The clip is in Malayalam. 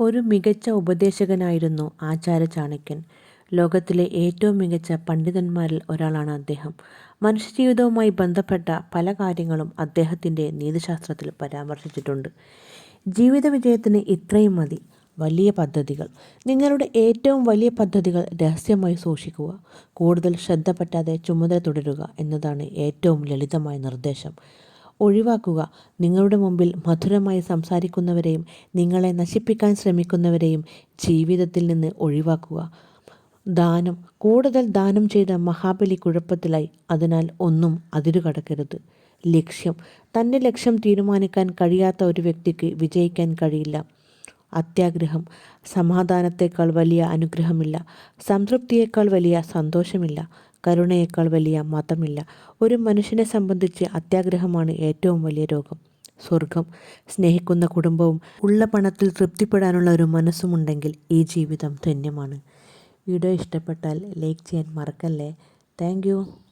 ഒരു മികച്ച ഉപദേശകനായിരുന്നു ആചാര്യ ചാണക്യൻ ലോകത്തിലെ ഏറ്റവും മികച്ച പണ്ഡിതന്മാരിൽ ഒരാളാണ് അദ്ദേഹം. മനുഷ്യജീവിതവുമായി ബന്ധപ്പെട്ട പല കാര്യങ്ങളും അദ്ദേഹത്തിന്റെ നീതിശാസ്ത്രത്തിൽ പരാമർശിച്ചിട്ടുണ്ട്. ജീവിത വിജയത്തിന് ഇത്രയും മതി. വലിയ പദ്ധതികൾ. നിങ്ങളുടെ ഏറ്റവും വലിയ പദ്ധതികൾ രഹസ്യമായി സൂക്ഷിക്കുക. കൂടുതൽ ശ്രദ്ധ പറ്റാതെ ചുമതല തുടരുക എന്നതാണ് ഏറ്റവും ലളിതമായ നിർദ്ദേശം. ഒഴിവാക്കുക. നിങ്ങളുടെ മുമ്പിൽ മധുരമായി സംസാരിക്കുന്നവരെയും നിങ്ങളെ നശിപ്പിക്കാൻ ശ്രമിക്കുന്നവരെയും ജീവിതത്തിൽ നിന്ന് ഒഴിവാക്കുക. ദാനം. കൂടുതൽ ദാനം ചെയ്ത മഹാബലി കുഴപ്പത്തിലായി. അതിനാൽ ഒന്നും അതിരുകടക്കരുത്. ലക്ഷ്യം. തന്റെ ലക്ഷ്യം തീരുമാനിക്കാൻ കഴിയാത്ത ഒരു വ്യക്തിക്ക് വിജയിക്കാൻ കഴിയില്ല. അത്യാഗ്രഹം. സമാധാനത്തേക്കാൾ വലിയ അനുഗ്രഹമില്ല. സംതൃപ്തിയേക്കാൾ വലിയ സന്തോഷമില്ല. കരുണയേക്കാൾ വലിയ മതമില്ല. ഒരു മനുഷ്യനെ സംബന്ധിച്ച് അത്യാഗ്രഹമാണ് ഏറ്റവും വലിയ രോഗം. സ്വർഗം സ്നേഹിക്കുന്ന കുടുംബവും ഉള്ള പണത്തിൽ തൃപ്തിപ്പെടാനുള്ള ഒരു മനസ്സുമുണ്ടെങ്കിൽ ഈ ജീവിതം ധന്യമാണ്. വീഡിയോ ഇഷ്ടപ്പെട്ടാൽ ലൈക്ക് ചെയ്യാൻ മറക്കല്ലേ? താങ്ക്